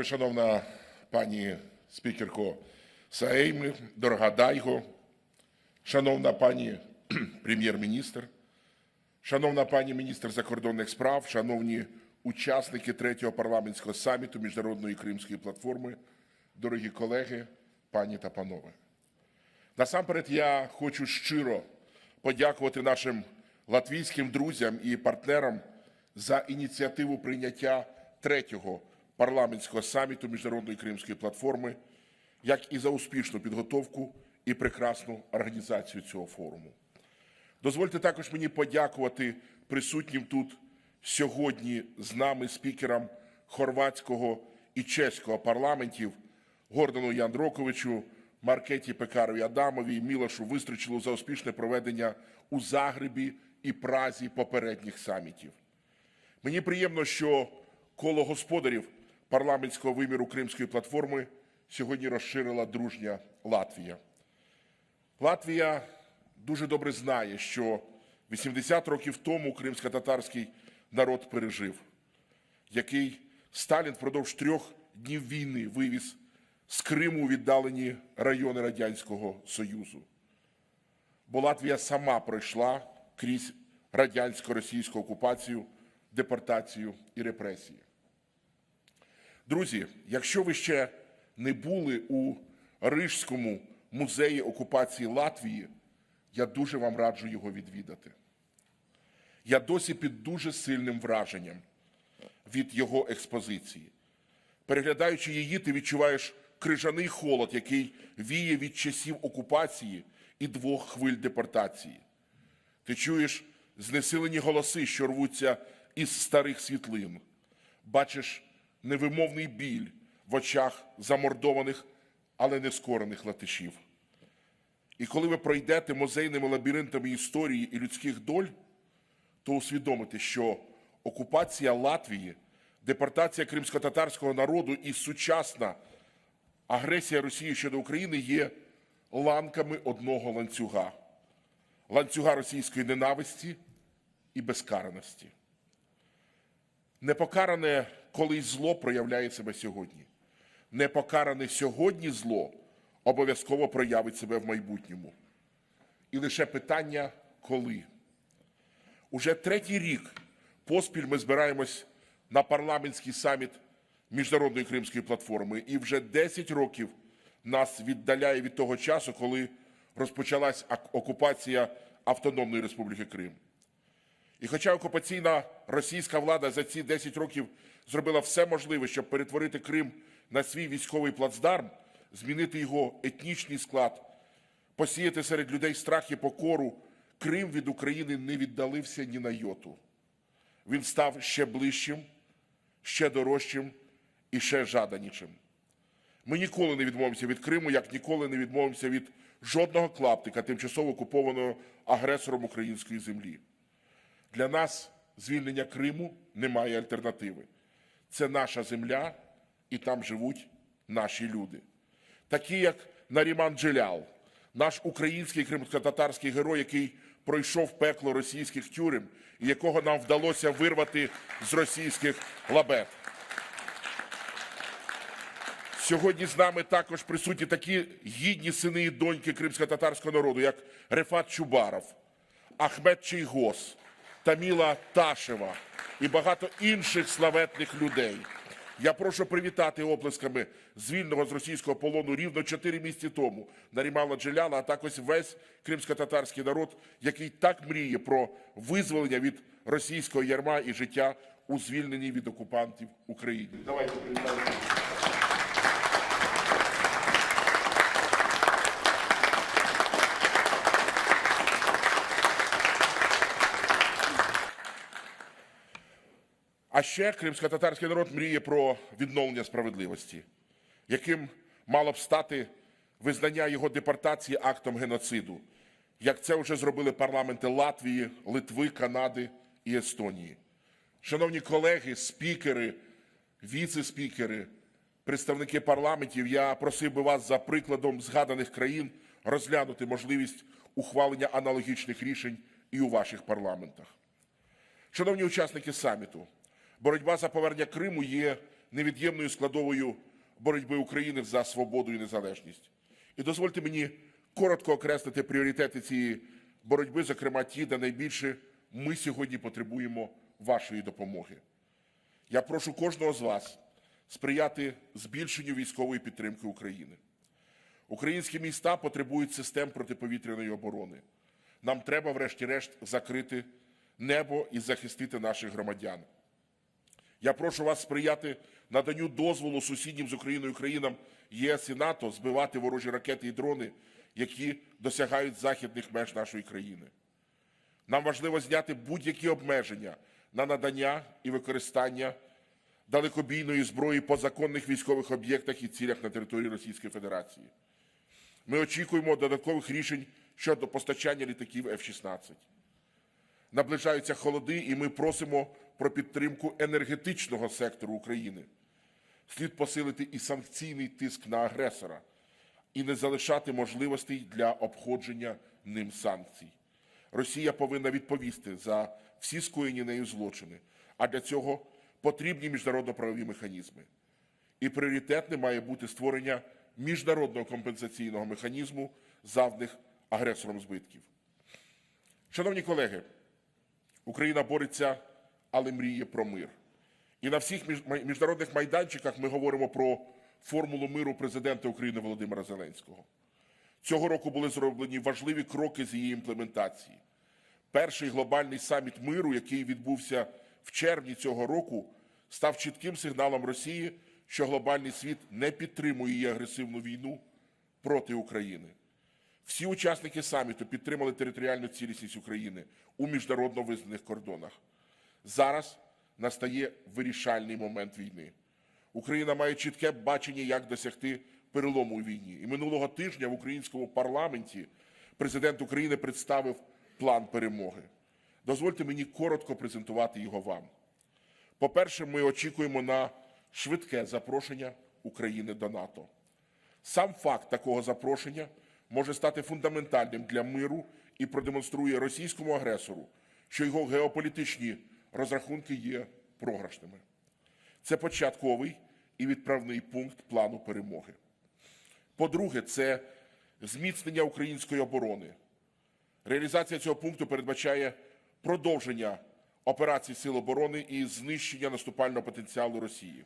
Вельми шановна пані спікерко Саейми, дорога Дайго, шановна пані прем'єр-міністр, шановна пані міністр закордонних справ, шановні учасники третього парламентського саміту Міжнародної Кримської платформи, дорогі колеги, пані та панове. Насамперед, я хочу щиро подякувати нашим латвійським друзям і партнерам за ініціативу прийняття третього парламентського саміту Міжнародної Кримської платформи, як і за успішну підготовку і прекрасну організацію цього форуму. Дозвольте також мені подякувати присутнім тут сьогодні з нами спікерам хорватського і чеського парламентів Гордону Яндроковичу, Маркеті Пекарові Адамові і Мілошу Вистричилу за успішне проведення у Загребі і Празі попередніх самітів. Мені приємно, що коло господарів парламентського виміру Кримської платформи сьогодні розширила дружня Латвія. Латвія дуже добре знає, що 80 років тому кримсько-татарський народ пережив, який Сталін впродовж трьох днів війни вивіз з Криму у віддалені райони Радянського Союзу. Бо Латвія сама пройшла крізь радянсько-російську окупацію, депортацію і репресії. Друзі, якщо ви ще не були у Рижському музеї окупації Латвії, я дуже вам раджу його відвідати. Я досі під дуже сильним враженням від його експозиції. Переглядаючи її, ти відчуваєш крижаний холод, який віє від часів окупації і двох хвиль депортації. Ти чуєш знесилені голоси, що рвуться із старих світлин. Бачиш невимовний біль в очах замордованих, але не скорених латишів. І коли ви пройдете музейними лабіринтами історії і людських доль, то усвідомите, що окупація Латвії, депортація кримсько-татарського народу і сучасна агресія Росії щодо України є ланками одного ланцюга ланцюга російської ненависті і безкараності. Непокаране колись зло проявляє себе сьогодні. Непокаране сьогодні зло обов'язково проявить себе в майбутньому. І лише питання коли. Уже третій рік поспіль ми збираємось на парламентський саміт Міжнародної Кримської платформи, і вже 10 років нас віддаляє від того часу, коли розпочалась окупація Автономної Республіки Крим. І хоча окупаційна російська влада за ці 10 років зробила все можливе, щоб перетворити Крим на свій військовий плацдарм, змінити його етнічний склад, посіяти серед людей страх і покору, Крим від України не віддалився ні на йоту. Він став ще ближчим, ще дорожчим і ще жаданішим. Ми ніколи не відмовимося від Криму, як ніколи не відмовимося від жодного клаптика тимчасово окупованого агресором української землі. Для нас звільнення Криму не має альтернативи. Це наша земля, і там живуть наші люди. Такі, як Наріман Джелял, наш український кримсько-татарський герой, який пройшов пекло російських тюрем і якого нам вдалося вирвати з російських лабет. Сьогодні з нами також присутні такі гідні сини і доньки кримсько-татарського народу, як Рефат Чубаров, Ахмед Чийгос, Таміла Ташева і багато інших славетних людей. Я прошу привітати оплесками звільного з російського полону рівно 4 місяці тому Нарімала Джеляла, а також весь кримсько-татарський народ, який так мріє про визволення від російського ярма і життя у звільненій від окупантів Україні. Давайте привітаємо. А ще кримсько-татарський народ мріє про відновлення справедливості, яким мало б стати визнання його депортації актом геноциду, як це вже зробили парламенти Латвії, Литви, Канади і Естонії. Шановні колеги, спікери, віце-спікери, представники парламентів, я просив би вас за прикладом згаданих країн розглянути можливість ухвалення аналогічних рішень і у ваших парламентах. Шановні учасники саміту, боротьба за повернення Криму є невід'ємною складовою боротьби України за свободу і незалежність. І дозвольте мені коротко окреслити пріоритети цієї боротьби, зокрема ті, де найбільше ми сьогодні потребуємо вашої допомоги. Я прошу кожного з вас сприяти збільшенню військової підтримки України. Українські міста потребують систем протиповітряної оборони. Нам треба, врешті-решт, закрити небо і захистити наших громадян. Я прошу вас сприяти наданню дозволу сусіднім з Україною країнам ЄС і НАТО збивати ворожі ракети і дрони, які досягають західних меж нашої країни. Нам важливо зняти будь-які обмеження на надання і використання далекобійної зброї по законних військових об'єктах і цілях на території Російської Федерації. Ми очікуємо додаткових рішень щодо постачання літаків F-16. Наближаються холоди, і ми просимо про підтримку енергетичного сектору України. Слід посилити і санкційний тиск на агресора і не залишати можливостей для обходження ним санкцій. Росія повинна відповісти за всі скоєні нею злочини, а для цього потрібні міжнародно-правові механізми. І пріоритетним має бути створення міжнародного компенсаційного механізму завданих агресором збитків. Шановні колеги, Україна бореться, але мріє про мир. І на всіх міжнародних майданчиках ми говоримо про формулу миру президента України Володимира Зеленського. Цього року були зроблені важливі кроки з її імплементації. Перший глобальний саміт миру, який відбувся в червні цього року, став чітким сигналом Росії, що глобальний світ не підтримує її агресивну війну проти України. Всі учасники саміту підтримали територіальну цілісність України у міжнародно визнаних кордонах. Зараз настає вирішальний момент війни. Україна має чітке бачення, як досягти перелому у війні. І минулого тижня в українському парламенті президент України представив план перемоги. Дозвольте мені коротко презентувати його вам. По-перше, ми очікуємо на швидке запрошення України до НАТО. Сам факт такого запрошення може стати фундаментальним для миру і продемонструє російському агресору, що його геополітичні розрахунки є програшними. Це початковий і відправний пункт плану перемоги. По-друге, це зміцнення української оборони. Реалізація цього пункту передбачає продовження операцій Сил оборони і знищення наступального потенціалу Росії.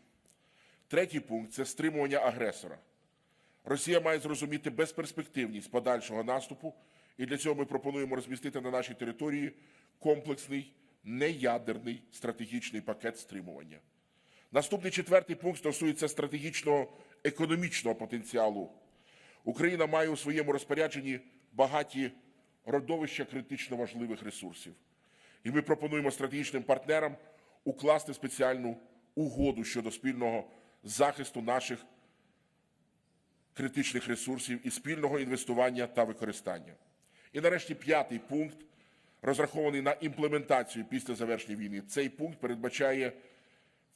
Третій пункт це стримування агресора. Росія має зрозуміти безперспективність подальшого наступу, і для цього ми пропонуємо розмістити на нашій території комплексний неядерний стратегічний пакет стримування. Наступний четвертий пункт стосується стратегічного економічного потенціалу. Україна має у своєму розпорядженні багаті родовища критично важливих ресурсів. І ми пропонуємо стратегічним партнерам укласти спеціальну угоду щодо спільного захисту наших критичних ресурсів і спільного інвестування та використання. І нарешті п'ятий пункт, розрахований на імплементацію після завершення війни. Цей пункт передбачає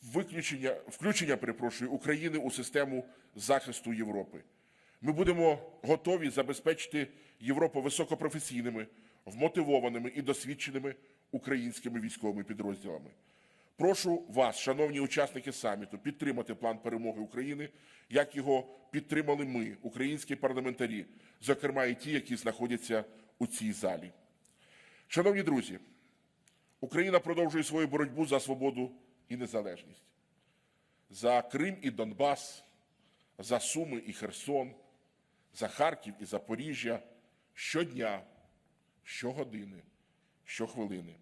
виключення, включення, перепрошую, України у систему захисту Європи. Ми будемо готові забезпечити Європу високопрофесійними, вмотивованими і досвідченими українськими військовими підрозділами. Прошу вас, шановні учасники саміту, підтримати план перемоги України, як його підтримали ми, українські парламентарі, зокрема і ті, які знаходяться у цій залі. Шановні друзі, Україна продовжує свою боротьбу за свободу і незалежність, за Крим і Донбас, за Суми і Херсон, за Харків і Запоріжжя щодня, щогодини, щохвилини.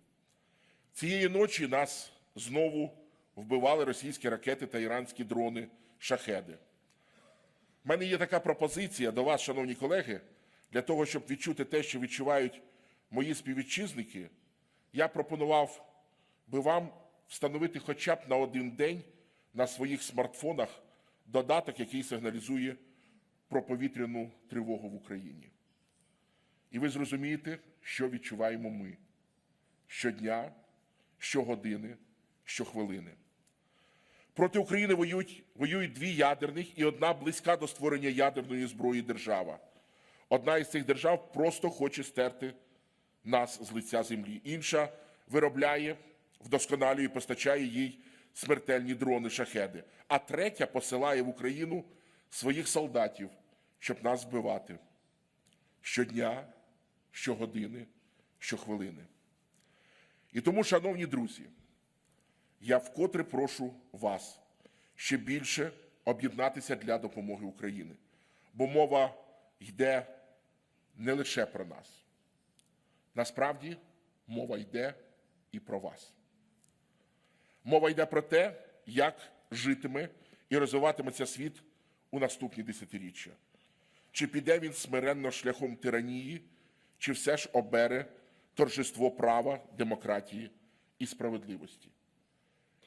Цієї ночі нас знову вбивали російські ракети та іранські дрони шахеди. У мене є така пропозиція до вас, шановні колеги, для того, щоб відчути те, що відчувають мої співвітчизники, я пропонував би вам встановити хоча б на один день на своїх смартфонах додаток, який сигналізує про повітряну тривогу в Україні. І ви зрозумієте, що відчуваємо ми щодня, щогодини, щохвилини. Проти України воюють, воюють дві ядерних і одна близька до створення ядерної зброї держава. Одна із цих держав просто хоче стерти нас з лиця землі. Інша виробляє, вдосконалює і постачає їй смертельні дрони шахеди, а третя посилає в Україну своїх солдатів, щоб нас збивати щодня, щогодини, щохвилини. І тому, шановні друзі, я вкотре прошу вас ще більше об'єднатися для допомоги Україні, бо мова йде не лише про нас. Насправді мова йде і про вас. Мова йде про те, як житиме і розвиватиметься світ у наступні десятиріччя. Чи піде він смиренно шляхом тиранії, чи все ж обере торжество права, демократії і справедливості.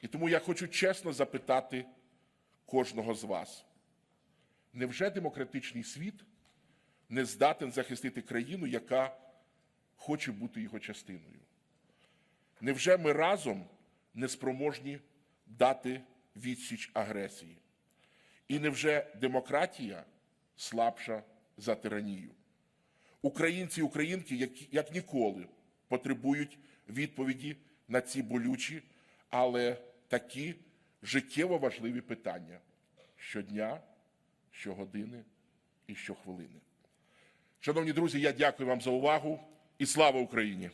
І тому я хочу чесно запитати кожного з вас: невже демократичний світ не здатен захистити країну, яка хоче бути його частиною? Невже ми разом не спроможні дати відсіч агресії? І невже демократія слабша за тиранію? Українці і українки, як, як ніколи, потребують відповіді на ці болючі, але такі життєво важливі питання щодня, щогодини і щохвилини. Шановні друзі, я дякую вам за увагу і слава Україні!